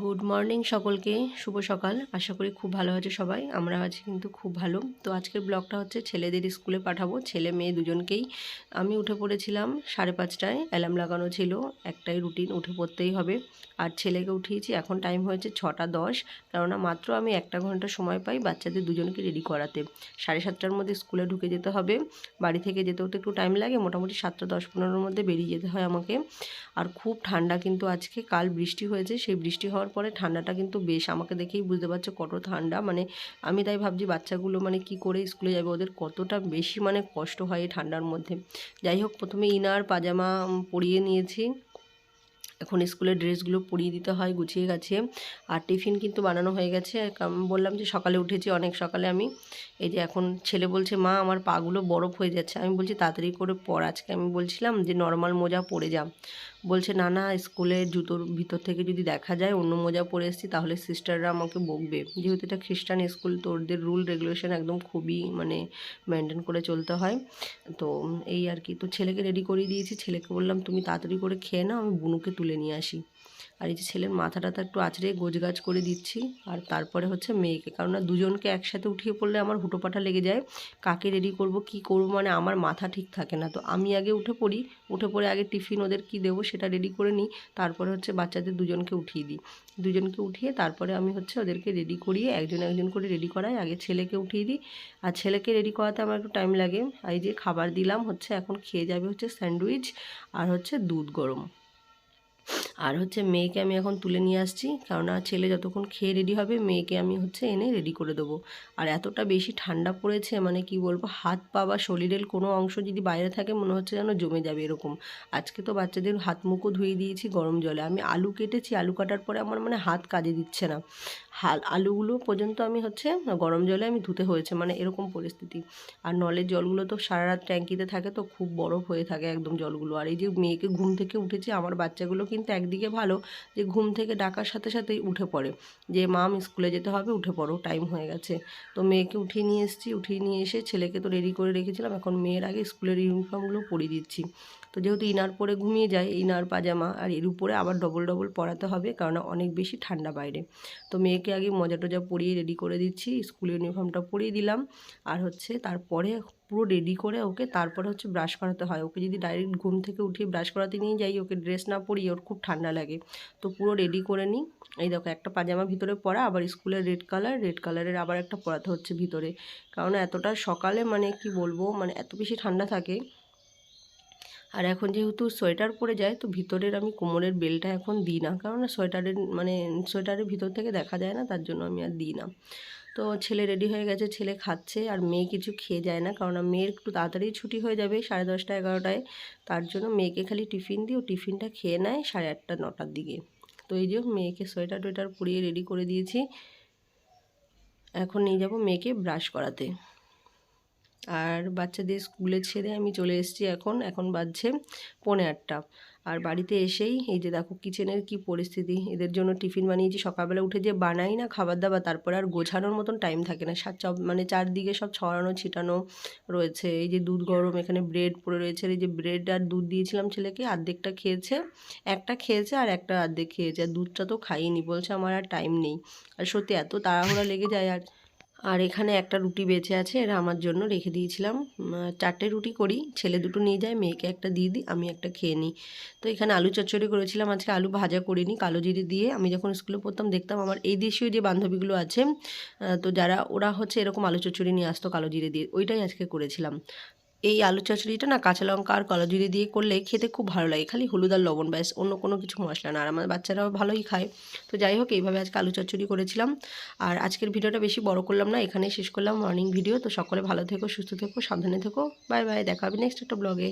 Good morning সকলকে, শুভ সকাল। আশা করি খুব ভালো আছে সবাই, আমরা আছি কিন্তু খুব ভালো। তো আজকের ব্লগটা হচ্ছে ছেলেদের স্কুলে পাঠাবো, ছেলে মেয়ে দুজনকেই। আমি উঠে পড়েছিলাম সাড়ে পাঁচটায়, অ্যালার্ম লাগানো ছিল, একটাই রুটিন, উঠে পড়তেই হবে। আর ছেলেকে উঠিয়েছি, এখন টাইম হয়েছে ছটা দশ, কেননা মাত্র আমি একটা ঘণ্টা সময় পাই বাচ্চাদের দুজনকে রেডি করাতে। সাড়ে সাতটার মধ্যে স্কুলে ঢুকে যেতে হবে, বাড়ি থেকে যেতে হতে একটু টাইম লাগে, মোটামুটি সাতটা দশ পনেরোর মধ্যে বেরিয়ে যেতে হয় আমাকে। আর খুব ঠান্ডা কিন্তু আজকে, কাল বৃষ্টি হয়েছে, সেই বৃষ্টি হওয়ার পরে ঠান্ডাটা কিন্তু বেশ আমাকে দেখেই বুঝতে পারছ কত ঠান্ডা। মানে আমি তাই ভাবছি বাচ্চাগুলো মানে কি করে স্কুলে যাবে? ওদের কতটা বেশি মানে কষ্ট হয় এই ঠান্ডার মধ্যে। যাই হোক, প্রথমে ইনার, পাজামা পরিয়ে নিয়েছি। এখন স্কুলের ড্রেসগুলো পরিয়ে দিতে হয়, গুছিয়ে গেছে। আর টিফিন কিন্তু বানানো হয়ে গেছে। বললাম যে সকালে উঠেছি অনেক সকালে আমি। এই যে এখন ছেলে বলছে, মা, আমার পাগুলো বরফ হয়ে যাচ্ছে। আমি বলছি, তাড়াতাড়ি করে পর। আজকে আমি বলছিলাম যে, নর্মাল মোজা পরে যা। বলছে, না না, স্কুলে জুতোর ভিতর থেকে যদি দেখা যায় অন্য মোজা পরে এসেছি, তাহলে সিস্টাররা আমাকে বকবে। যেহেতু এটা খ্রিস্টান স্কুল, তো ওদের রুল রেগুলেশন একদম খুবই মানে মেনটেন করে চলতে হয়। তো এই আর কি, তো ছেলেকে রেডি করিয়ে দিয়েছি। ছেলেকে বললাম, তুমি তাড়াতাড়ি করে খেয়ে নাও, আমি বুনুকে তুলে নিয়ে আসি। আর এই যে ছেলের মাথাটা তো একটু আঁচড়ে গোছগাছ করে দিচ্ছি, আর তারপরে হচ্ছে মেয়েকে। কারণ না দুজনকে একসাথে উঠিয়ে পড়লে আমার হুটোপাটা লেগে যায়, কাকে রেডি করব, কি করব মানে আমার মাথা ঠিক থাকে না। তো আমি আগে উঠে পড়ি, উঠে পড়ে আগে টিফিন ওদের কি দেবো সেটা রেডি করে নিই, তারপরে হচ্ছে বাচ্চাদের দুজনকে উঠিয়ে দিই। দুজনকে উঠিয়ে তারপরে আমি হচ্ছে ওদেরকে রেডি করিয়ে একজন একজন করে রেডি করাই, আগে ছেলেকে উঠিয়ে দিই। আর ছেলেকে রেডি করাতে আমার একটু টাইম লাগে। আর এই যে খাবার দিলাম হচ্ছে, এখন খেয়ে যাবে হচ্ছে স্যান্ডউইচ আর হচ্ছে দুধ গরম। আর হচ্ছে মেয়েকে আমি এখন তুলে নিয়ে আসছি। কেননা ছেলে যতক্ষণ খেয়ে রেডি হবে, মেয়েকে আমি হচ্ছে এনে রেডি করে দেবো। আর এতটা বেশি ঠান্ডা পড়েছে মানে কি বলব, হাত পা বা শরীরের কোনো অংশ যদি বাইরে থাকে, মনে হচ্ছে যেন জমে যাবে এরকম। আজকে তো বাচ্চাদের হাত মুখও ধুয়ে দিয়েছি গরম জলে। আমি আলু কেটেছি, আলু কাটার পরে আমার মানে হাত কাজে দিচ্ছে না। আলুগুলো পর্যন্ত আমি হচ্ছে গরম জলে আমি ধুতে হয়েছে মানে এরকম পরিস্থিতি। আর নলের জলগুলো তো সারা রাত ট্যাঙ্কিতে থাকে, তো খুব বরফ হয়ে থাকে একদম জলগুলো। আর এই যে মেয়েকে ঘুম থেকে উঠেছে, আমার বাচ্চাগুলো কিন্তু একদিকে ভালো যে ঘুম থেকে ডাকার সাথে সাথেই উঠে পড়ে। যে, মাম, স্কুলে যেতে হবে, উঠে পড়ো, টাইম হয়ে গেছে। তো মেয়েকে উঠিয়ে নিয়ে এসেছি, উঠিয়ে নিয়ে এসে ছেলেকে তো রেডি করে রেখেছিলাম, এখন মেয়ের আগে স্কুলের ইউনিফর্মগুলো পরিয়ে দিচ্ছি। তো যেহেতু ইনার পরে ঘুমিয়ে যায়, ইনার পাজামা আর এর উপরে আবার ডবল ডবল পরাতে হবে কারণ অনেক বেশি ঠান্ডা বাইরে। তো মেয়েকে আগে মজা টজা পরিয়ে রেডি করে দিচ্ছি স্কুল ইউনিফর্মটা পরিয়ে দিলাম। আর হচ্ছে তারপরে পুরো রেডি করে ওকে তারপরে হচ্ছে ব্রাশ করাতে হয়। ওকে যদি ডাইরেক্ট ঘুম থেকে উঠিয়ে ব্রাশ করাতে নিয়ে যাই, ওকে ড্রেস না পরিয়ে ওর খুব ঠান্ডা লাগে। তো পুরো রেডি করে নিই। এই দেখো একটা পাজামা ভিতরে পরা, আবার স্কুলের রেড কালার রেড কালারের আবার একটা পরাতে হচ্ছে ভিতরে। কারণ এতটা সকালে মানে কি বলব মানে এত বেশি ঠান্ডা থাকে আর এখন যেহেতু সোয়েটার পরে যায়, তো ভিতরের আমি কোমরের বেলটা এখন দিই না। কারণ সোয়েটারের মানে সোয়েটারের ভিতর থেকে দেখা যায় না, তার জন্য আমি আর দিই না। তো ছেলে রেডি হয়ে গেছে, ছেলে খাচ্ছে আর মেয়ে কিছু খেয়ে যায় না কারণ মেয়ের একটু তাড়াতাড়ি ছুটি হয়ে যাবে সাড়ে দশটা, এগারোটায়। তার জন্য মেয়েকে খালি টিফিন দিই, ও টিফিনটা খেয়ে নেয় সাড়ে আটটা, নটার দিকে। তো এই যে মেয়েকে সোয়েটার টোয়েটার পরিয়ে রেডি করে দিয়েছি। এখন নিয়ে যাব মেয়েকে ব্রাশ করাতে। আর বাচ্চাদের স্কুলে ছেড়ে আমি চলে এসেছি এখন এখন বাজছে পৌনে আটটা। আর বাড়িতে এসেই এই যে দেখো কিচেনের কি পরিস্থিতি এদের জন্য টিফিন বানিয়েছি সকালবেলা উঠে যে বানাই না খাবার দাবার তারপরে আর গোছানোর মতন টাইম থাকে না। সাত মানে চারদিকে সব ছড়ানো ছিটানো রয়েছে। এই যে দুধ গরম এখানে ব্রেড পড়ে রয়েছে। এই যে ব্রেড আর দুধ দিয়েছিলাম ছেলেকে অর্ধেকটা খেয়েছে একটা খেয়েছে আর একটা অর্ধেক খেয়েছে। আর দুধটা তো খাইনি বলছে আমার আর টাইম নেই। আর সত্যি এত তাড়াহুড়া লেগে যায় আর আর এখানে একটা রুটি বেঁচে আছে, এটা আমার জন্য রেখে দিয়েছিলাম। চারটে রুটি করি, ছেলে দুটো নিয়ে যায়, মেয়েকে একটা দিয়ে দিই, আমি একটা খেয়ে নিই। তো এখানে আলু চচ্চড়ি করেছিলাম, আজকে আলু ভাজা করিনি, কালো জিরে দিয়ে। আমি যখন স্কুলে পড়তাম, দেখতাম আমার এই দেশীয় যে বান্ধবীগুলো আছে তো যারা, ওরা হচ্ছে এরকম আলু চচ্চড়ি নিয়ে আসতো কালো জিরে দিয়ে, ওইটাই আজকে করেছিলাম। এই আলু চচড়িটা না কাঁচা লঙ্কা আর কলা দিয়ে করলে খেতে খুব ভালো লাগে। খালি হলুদ আর লবণ ব্যাস, অন্য কোনো কিছু মশলা না। আর আমার বাচ্চারাও ভালোই খায়। তো যাই হোক, এইভাবে আজকে আলু চচড়ি করেছিলাম। আর আজকের ভিডিওটা বেশি বড় করলাম না, এখানেই শেষ করলাম মর্নিং ভিডিও তো সকলে ভালো থেকো, সুস্থ থেকো, সাবধানে থেকো। বাই বাই দেখা হবে নেক্সট একটা ব্লগে